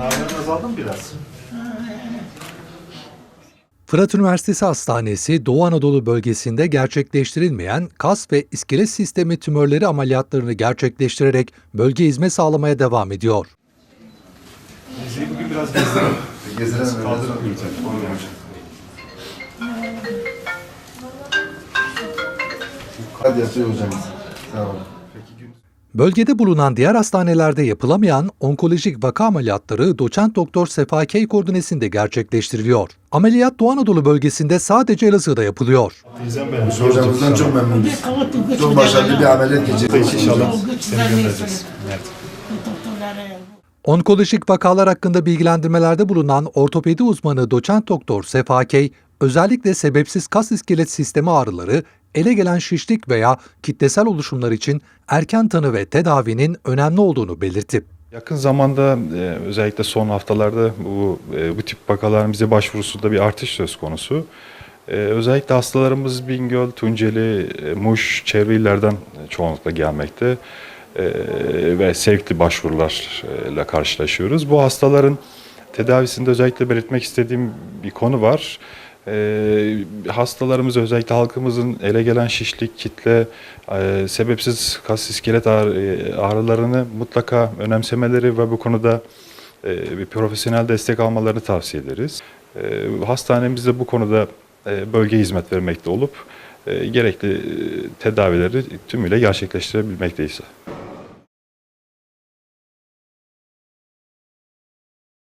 Ağrın azaldı mı biraz? Fırat Üniversitesi Hastanesi Doğu Anadolu bölgesinde gerçekleştirilmeyen kas ve iskelet sistemi tümörleri ameliyatlarını gerçekleştirerek bölge hizmet sağlamaya devam ediyor. Bizi bugün biraz gezdirelim. Kaldırıp yürütelim. Hadi yatıyor hocamız. Sağ olun. Bölgede bulunan diğer hastanelerde yapılamayan onkolojik vaka ameliyatları doçent doktor Sefa Key koordinesinde gerçekleştiriliyor. Ameliyat Doğu Anadolu bölgesinde sadece Elazığ'da yapılıyor. Teyzem benim. Hocamızdan çok memnunuz. Çok başarılı bir ameliyat geçirdik. İnşallah seni göndereceğiz. Evet. Onkolojik vakalar hakkında bilgilendirmelerde bulunan ortopedi uzmanı doçent doktor Sefa Key, özellikle sebepsiz kas iskelet sistemi ağrıları, ele gelen şişlik veya kitlesel oluşumlar için erken tanı ve tedavinin önemli olduğunu belirtti. Yakın zamanda e, özellikle son haftalarda bu e, bu tip vakaların bize başvurusunda bir artış söz konusu. E, Özellikle hastalarımız Bingöl, Tunceli, Muş, çevre illerden çoğunlukla gelmekte ve sevkli başvurularla karşılaşıyoruz. Bu hastaların tedavisinde özellikle belirtmek istediğim bir konu var. Ee, hastalarımız özellikle halkımızın ele gelen şişlik, kitle, e, sebepsiz kas iskelet ağrı- e, ağrılarını mutlaka önemsemeleri ve bu konuda e, bir profesyonel destek almalarını tavsiye ederiz. E, hastanemizde bu konuda e, bölge hizmet vermekte olup e, gerekli e, tedavileri tümüyle gerçekleştirebilmekteyiz.